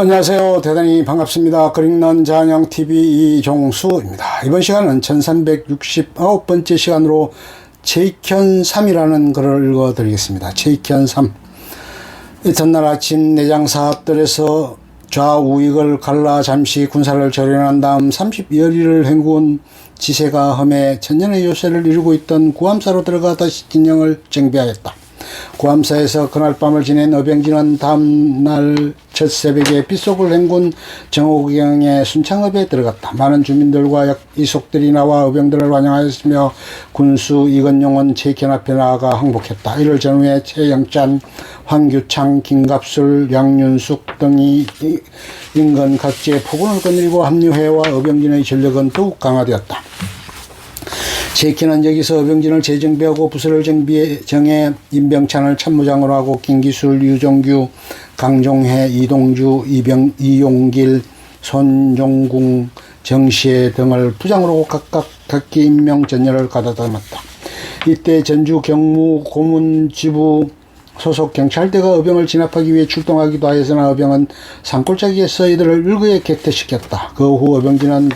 안녕하세요. 대단히 반갑습니다. 그릭넌 잔영TV 이종수입니다. 이번 시간은 1369번째 시간으로 제익현 3이라는 글을 읽어드리겠습니다. 제익현 3. 이튿날 아침 내장 사업들에서 좌우익을 갈라 잠시 군사를 절연한 다음 30여리를 헹군 지세가 험해 천년의 요새를 이루고 있던 구암사로 들어가 다시 진영을 정비하였다. 구암사에서 그날 밤을 지낸 어병진은 다음날 첫 새벽에 빗속을 헹군 정호경의 순창읍에 들어갔다. 많은 주민들과 이속들이 나와 어병들을 환영하였으며 군수 이건용은 최견 앞에 나아가 항복했다. 이를 전후에 최영찬, 황규창, 김갑술, 양윤숙 등이 인근 각지에 포군을 거느리고 합류해와 어병진의 전력은 더욱 강화되었다. 제키는 여기서 어병진을 재정비하고 부서를 정비해 정해 임병찬을 참모장으로 하고 김기술, 유종규, 강종해, 이동주, 이병, 이용길, 손종궁, 정시혜 등을 부장으로 각각 각기 임명 전열을 가다듬었다. 이때 전주 경무 고문지부 소속 경찰대가 어병을 진압하기 위해 출동하기도 하였으나 어병은 산골짜기에서 이들을 일거에 객퇴시켰다. 그 후 어병진은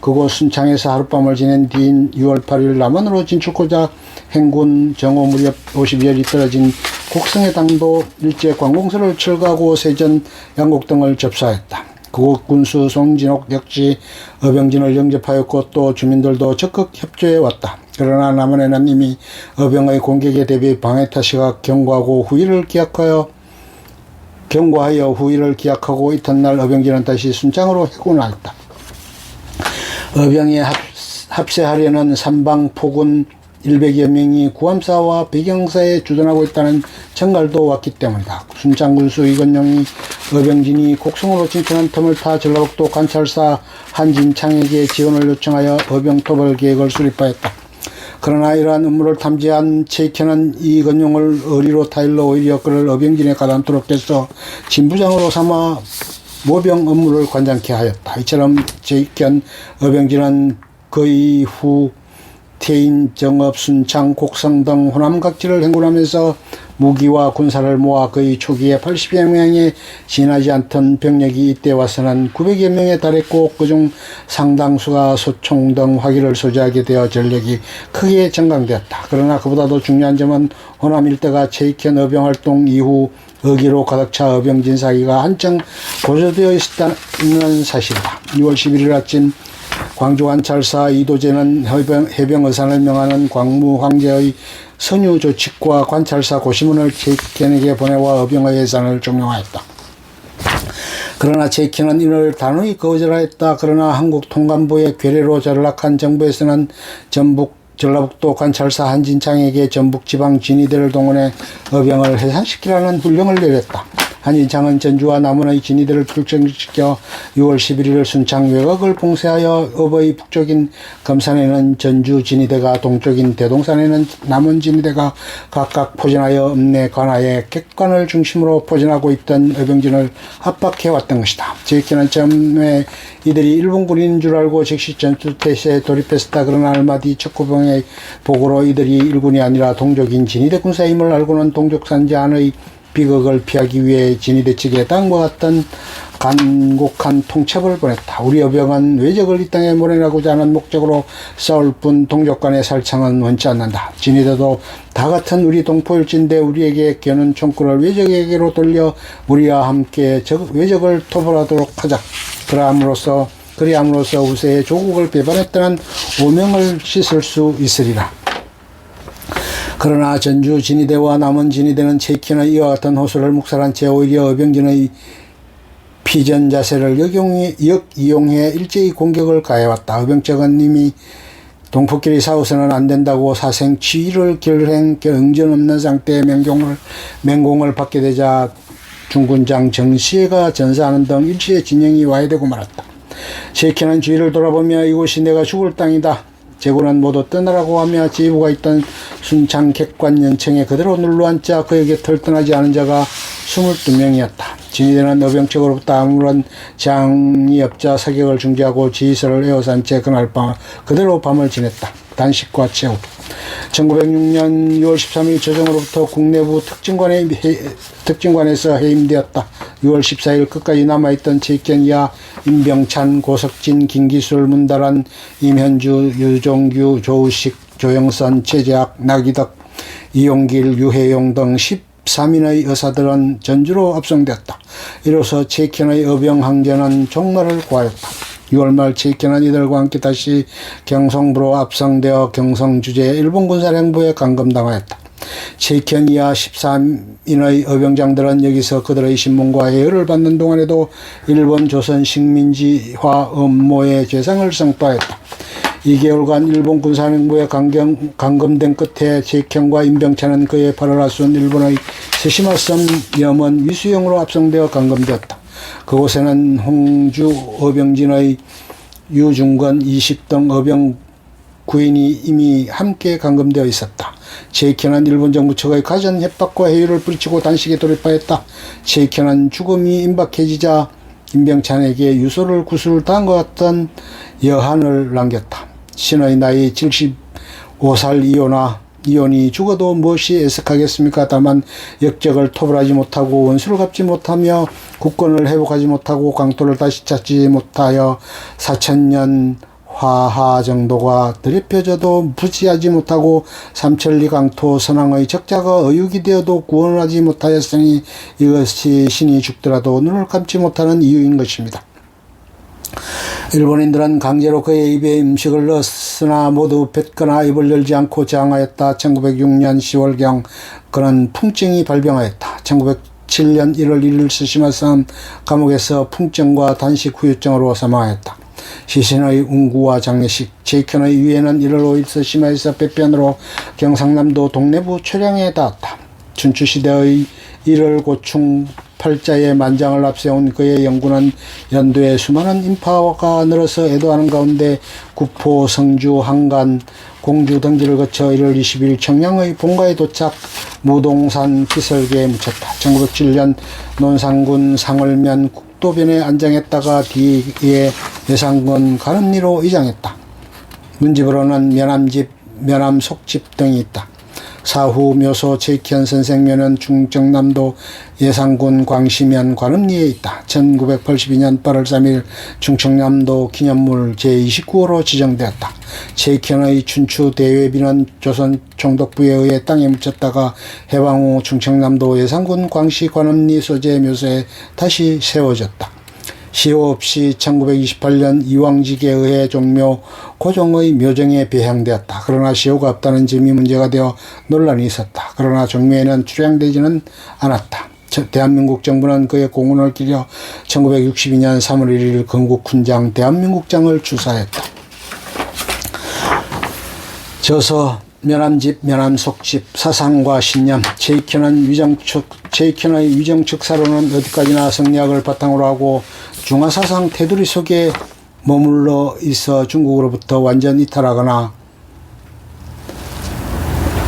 그곳 순창에서 하룻밤을 지낸 뒤인 6월 8일 남원으로 진출고자 행군 정오 무렵 50여리 떨어진 곡성의 당도 일제 관공서를 철거하고 세전 양곡 등을 접수하였다. 그곳 군수 송진옥 역시 어병진을 영접하였고 또 주민들도 적극 협조해 왔다. 그러나 남원에는 이미 어병의 공격에 대비 방해타시가 경고하고 후위를 기약하여 경고하여 후위를 기약하고 이튿날 어병진은 다시 순창으로 해군하였다. 어병에 합, 세하려는 삼방 포군 100여 명이 구암사와 배경사에 주둔하고 있다는 청갈도 왔기 때문이다. 순창군수 이건용이 어병진이 곡성으로 진출한 틈을 타 전라북도 관찰사 한진창에게 지원을 요청하여 어병 토벌 계획을 수립하였다. 그러나 이러한 음모를 탐지한 최익현은 이건용을 어리로 타일러 오히려 그를 어병진에 가담토록 해서 진부장으로 삼아 모병 업무를 관장케 하였다. 이처럼 제익현 어병진은 그 이후 태인, 정업, 순창, 곡성 등 호남 각지를 행군하면서 무기와 군사를 모아 거의 초기에 80여 명에 지나지 않던 병력이 이때 와서는 900여 명에 달했고 그중 상당수가 소총 등 화기를 소지하게 되어 전력이 크게 증강되었다. 그러나 그보다도 중요한 점은 호남 일대가 최익현 어병 활동 이후 어기로 가득 차 어병 진 사기가 한층 고조되어 있다는 사실이다. 6월 11일 아침 광주 관찰사 이도재는 해병, 해병의산을 명하는 광무 황제의 선유 조칙과 관찰사 고시문을 제이켄에게 보내와 어병의 예산을 종용하였다. 그러나 제이켄은 이를 단호히 거절하였다. 그러나 한국 통감부의 괴뢰로 전락한 정부에서는 전북 전라북도 관찰사 한진창에게 전북 지방 진위대를 동원해 어병을 해산시키라는 훈령을 내렸다. 한인창은 전주와 남원의 진위대를 출정시켜 6월 11일 순창 외곽을 봉쇄하여 업의 북쪽인 금산에는 전주 진위대가 동쪽인 대동산에는 남원 진위대가 각각 포진하여 읍내 관하에 객관을 중심으로 포진하고 있던 의병진을 압박해왔던 것이다. 제익기는 처음에 이들이 일본군인 줄 알고 즉시 전투 태세에 돌입했었다. 그러나 얼마 뒤 척구병의 보고로 이들이 일군이 아니라 동족인 진위대 군사임을 알고는 동족산지 안의 비극을 피하기 위해 진위대 측에 땅과 같던 간곡한 통첩을 보냈다. 우리 여병은 외적을 이 땅에 몰아내고자 하는 목적으로 싸울 뿐 동족 간의 살창은 원치 않는다. 진위대도 다 같은 우리 동포일진데 우리에게 겨눈 총구를 외적에게로 돌려 우리와 함께 적, 외적을 토벌하도록 하자. 그러함으로써 그리함으로써 우세의 조국을 배반했다는 오명을 씻을 수 있으리라. 그러나 전주 진위대와 남은 진위대는 체키나 이와 같은 호소를 묵살한 채 오히려 어병진의 피전 자세를 역용해, 역이용해 일제히 공격을 가해왔다. 어병적은 이미 동포끼리 싸워서는 안 된다고 사생 치의를 결행 경전 없는 상태의 맹공을, 맹공을 받게 되자 중군장 정시혜가 전사하는 등 일치의 진영이 와야 되고 말았다. 체키는 주위를 돌아보며 이곳이 내가 죽을 땅이다. 제군은 모두 떠나라고 하며 지부가 있던 순창 객관 연청에 그대로 눌러앉자 그에게 털 떠나지 않은 자가 22명이었다. 진위대는 어병측으로부터 아무런 장이 없자 사격을 중지하고 지휘서를 에워싼 채 그날 밤 그대로 밤을 지냈다. 단식과 체육. 1906년 6월 13일 조정으로부터 국내부 특징관에 해- 특징관에서 해임되었다. 6월 14일 끝까지 남아있던 최익현 이하 임병찬, 고석진, 김기술, 문다란, 임현주, 유종규, 조우식, 조영선, 최재학, 나기덕, 이용길, 유해용 등 13인의 의사들은 전주로 압송되었다. 이로써 최익현의 어병항제는 종말을 구하였다. 6월 말 최익현은 이들과 함께 다시 경성부로 압송되어 경성 주재 일본 군사령부에 감금당하였다. 최익현 이하 13인의 어병장들은 여기서 그들의 신문과 해열을 받는 동안에도 일본 조선 식민지화 음모의 죄상을 선포하였다. 2개월간 일본 군사령부에 강경, 감금된 끝에 최익현과 임병찬은 그의 팔을 하순 일본의 세시마섬 염원 위수영으로 압송되어 감금되었다. 그곳에는 홍주 어병진의 유중건 20등 어병 구인이 이미 함께 감금되어 있었다. 제이켄은 일본 정부 측의 가전 협박과 해유를 뿌리치고 단식에 돌입하였다. 제이켄은 죽음이 임박해지자 임병찬에게 유서를 구슬 당한 것 같던 여한을 남겼다. 신의 나이 75살 이오나 이온이 죽어도 무엇이 애석하겠습니까? 다만 역적을 토벌하지 못하고 원수를 갚지 못하며 국권을 회복하지 못하고 강토를 다시 찾지 못하여 사천년 화하 정도가 드립혀져도 부지하지 못하고 삼천리 강토 선왕의 적자가 어육이 되어도 구원하지 못하였으니 이것이 신이 죽더라도 눈을 감지 못하는 이유인 것입니다. 일본인들은 강제로 그의 입에 음식을 넣었 으나 모두 뱉거나 입을 열지 않고 저항하였다. 1906년 10월경 그는 풍증이 발병하였다. 1907년 1월 1일 스시마섬 감옥에서 풍증과 단식 후유증으로 사망하였다. 시신의 운구와 장례식, 제이켄의 위에는 1월 5일 스시마에서 배변으로 경상남도 동래부 초량에 닿았다. 춘추시대의 일월 고충 팔자의 만장을 앞세운 그의 연구는 연도에 수많은 인파가 늘어서 애도하는 가운데 구포, 성주, 한간, 공주 등지를 거쳐 1월 20일 청량의 본가에 도착 무동산 기설계에 묻혔다. 1907년 논산군 상을면 국도변에 안장했다가 뒤에 예산군 가름리로 이장했다. 문집으로는 면함집, 면함 속집 등이 있다. 사후 묘소 최익현 선생면은 중정남도 예산군 광시면 관음리에 있다. 1982년 8월 3일 중청남도 기념물 제29호로 지정되었다. 최익현의 춘추 대회비는 조선 총독부에 의해 땅에 묻혔다가 해방 후 충청남도 예산군 광시 관음리 소재 묘소에 다시 세워졌다. 시효 없이 1928년 이왕직에 의해 종묘 고종의 묘정에 배향되었다. 그러나 시효가 없다는 점이 문제가 되어 논란이 있었다. 그러나 종묘에는 출향되지는 않았다. 저- 대한민국 정부는 그의 공헌을 기려 1962년 3월 1일 건국훈장 대한민국장을 추사했다. 저서 면함집, 면함속집, 사상과 신념, 제이켄은 위정측, 제이켄의 위정측 사로는 어디까지나 성리학을 바탕으로 하고 중화 사상 테두리 속에 머물러 있어 중국으로부터 완전 이탈하거나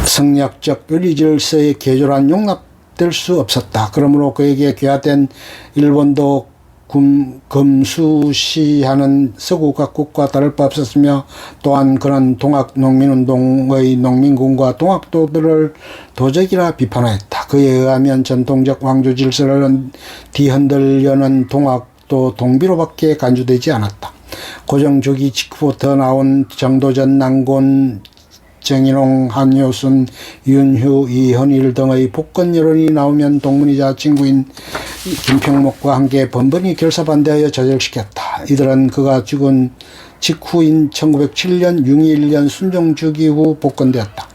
성리학적 윤리 질서에 계절한 용납될 수 없었다. 그러므로 그에게 귀화된 일본도 금, 금수시하는 서구 각국과 다를 바 없었으며 또한 그는 동학 농민운동의 농민군과 동학도들을 도적이라 비판하였다. 그에 의하면 전통적 왕조 질서를 뒤흔들려는 동학 도 동비로밖에 간주되지 않았다. 고정 주기 직후부터 나온 정도전 난곤 정인홍, 한효순, 윤휴, 이현일 등의 복권 여론이 나오면 동문이자 친구인 김평목과 함께 번번이 결사 반대하여 저절시켰다. 이들은 그가 죽은 직후인 1907년 6.1년 순종주기 후 복권되었다.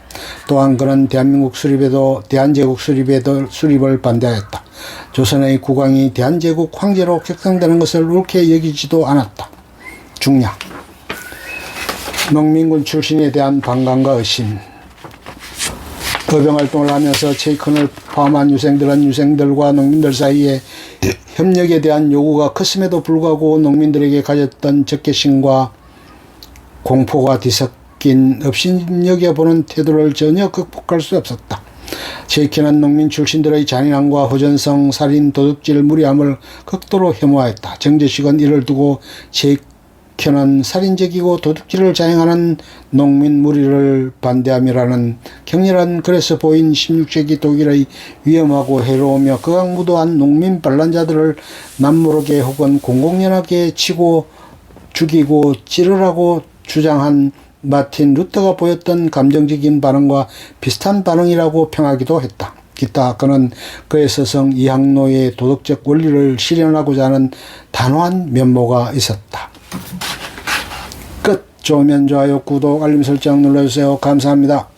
또한 그는 대한민국 수립에도 대한제국 수립에도 수립을 반대하였다. 조선의 국왕이 대한제국 황제로 격상되는 것을 옳게 여기지도 않았다. 중략 농민군 출신에 대한 반감과 의심 의병활동을 하면서 체이큰을 포함한 유생들은 유생들과 농민들 사이에 협력에 대한 요구가 컸음에도 불구하고 농민들에게 가졌던 적개심과 공포가 뒤섞 인 업신여겨보는 태도를 전혀 극복할 수 없었다. 제이켄은 농민 출신들의 잔인함과 호전성, 살인, 도둑질, 무리함을 극도로 혐오하였다. 정제식은 이를 두고 제 극현한 살인적이고 도둑질을 자행하는 농민 무리를 반대함이라는 격렬한 글에서 보인 16세기 독일의 위험하고 해로우며 극악무도한 농민 반란자들을 남모르게 혹은 공공연하게 치고 죽이고 찌르라고 주장한 마틴 루터가 보였던 감정적인 반응과 비슷한 반응이라고 평하기도 했다. 기타 그는 그의 서성 이항로의 도덕적 원리를 실현하고자 하는 단호한 면모가 있었다. 끝. 좋으면 좋아요, 구독, 알림 설정 눌러주세요. 감사합니다.